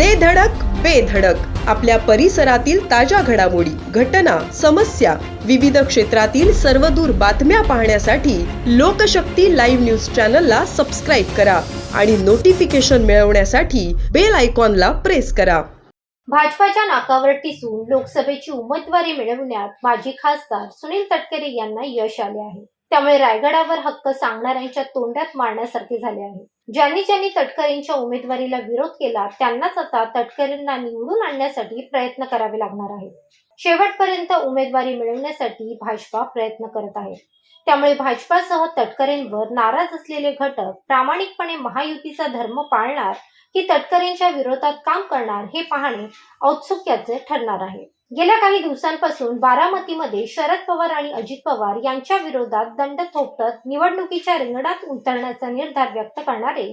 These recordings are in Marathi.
दे धडक बेधडक आपल्या परिसरातील ताज्या घडामोडी घटना समस्या विविध क्षेत्रातील सर्वदूर बातम्या पाहण्यासाठी लोकशक्ती लाईव्ह न्यूज चॅनलला सबस्क्राईब करा आणि नोटिफिकेशन मिळवण्यासाठी बेल आयकॉनला प्रेस करा. भाजपाच्या नाकावर टिसून लोकसभेची उमेदवारी मिळवण्यात माजी खासदार सुनील तटकरे यांना यश आले आहे. त्यामुळे रायगडावर हक्क सांगणाऱ्यांच्या तोंडात मारण्यासारखे झाले आहे. ज्यांनी ज्यांनी तटकरेंच्या उमेदवारीला विरोध केला त्यांनाच आता तटकरेंना निवडून आणण्यासाठी प्रयत्न करावे लागणार आहे शेवटपर्यंत उमेदवारी मिळवण्यासाठी भाजपा प्रयत्न करत आहे. त्यामुळे भाजपासह तटकरेंवर नाराज असलेले घटक प्रामाणिकपणे महायुतीचा धर्म पाळणार की तटकरेंच्या विरोधात काम करणार हे पाहणे औत्सुक्याचे ठरणार आहे. गेल्या काही दिवसांपासून बारामतीमध्ये शरद पवार आणि अजित पवार यांच्या विरोधात दंड थोपटत निवडणुकीच्या रिंगणात उतरण्याचा निर्धार व्यक्त करणारे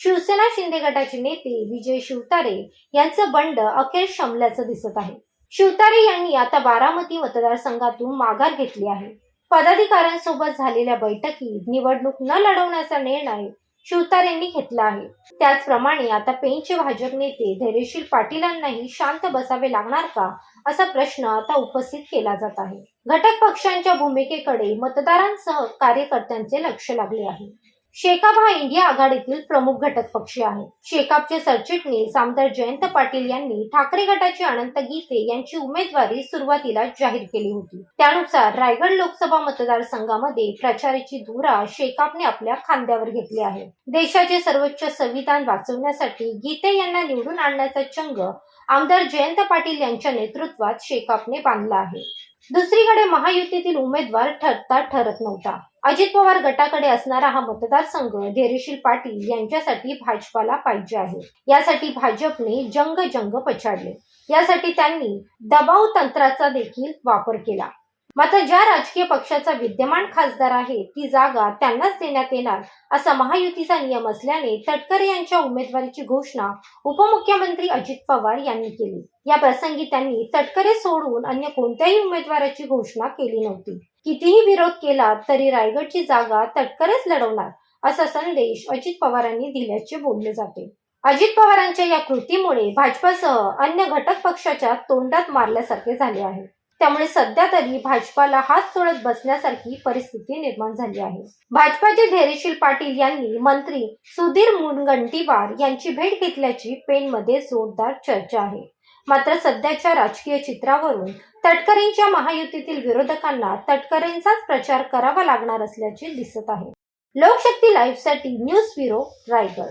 शिवसेना शिंदे गटाचे नेते विजय शिवतारे यांचं बंड अखेर शमल्याचं दिसत आहे. शिवतारे यांनी आता बारामती मतदारसंघातून माघार घेतली आहे. पदाधिकाऱ्यांसोबत झालेल्या बैठकीत निवडणूक न लढवण्याचा निर्णय शिवतारेंनी घेतला आहे. त्याचप्रमाणे आता पेंचचे भाजप नेते धैर्यशील पाटीलांनाही शांत बसावे लागणार का असा प्रश्न आता उपस्थित केला जात आहे. घटक पक्षांच्या भूमिकेकडे मतदारांसह कार्यकर्त्यांचे लक्ष लागले आहे. शेकाप हा इंडिया आघाडीतील प्रमुख घटक पक्ष आहे. शेकापचे सरचिटणीस आमदार जयंत पाटील यांनी ठाकरे गटाचे अनंत गीते यांची उमेदवारी सुरुवातीला जाहीर केली होती. त्यानुसार रायगड लोकसभा मतदारसंघामध्ये प्रचाराची धुरा शेकापने आपल्या खांद्यावर घेतली आहे. देशाचे सर्वोच्च संविधान वाचवण्यासाठी गीते यांना निवडून आणण्याचा चंग आमदार जयंत पाटील यांच्या नेतृत्वात शेकापने बांधला आहे. दुसरीकडे महायुतीतील उमेदवार ठरता ठरत नव्हता. अजित पवार गटाकडे असणारा हा मतदारसंघ धैर्यशील पाटील यांच्यासाठी भाजपाला पाहिजे आहे. यासाठी भाजपने जंग जंग पछाडले. यासाठी त्यांनी दबाव तंत्राचा देखील वापर केला. मात्र ज्या राजकीय पक्षाचा विद्यमान खासदार आहे ती जागा त्यांनाच देण्यात येणार असा महायुतीचा नियम असल्याने तटकरे यांच्या उमेदवारीची घोषणा उपमुख्यमंत्री अजित पवार यांनी केली. या प्रसंगी त्यांनी तटकरे सोडून अन्य कोणत्याही उमेदवाराची घोषणा केली नव्हती. कितीही विरोध केला तरी रायगडची जागा तटकरेच लढवणार असा संदेश अजित पवारांनी दिल्याचे बोलले जाते. अजित पवारांच्या या कृतीमुळे भाजपासह अन्य घटक पक्षाच्या तोंडात मारल्यासारखे झाले आहे. त्यामुळे सध्या तरी भाजपाला हात सोडत बसण्यासारखी परिस्थिती निर्माण झाली आहे. भाजपाचे धैर्यशील पाटील यांनी मंत्री सुधीर मुनगंटीवार यांची भेट घेतल्याची पेनमध्ये जोरदार चर्चा आहे. मात्र सध्याच्या राजकीय चित्रावरून तटकरेंच्या महायुतीतील विरोधकांना तटकरेंचाच प्रचार करावा लागणार असल्याचे दिसत आहे. लोकशक्ती लाईव्हसाठी न्यूज ब्युरो रायगड.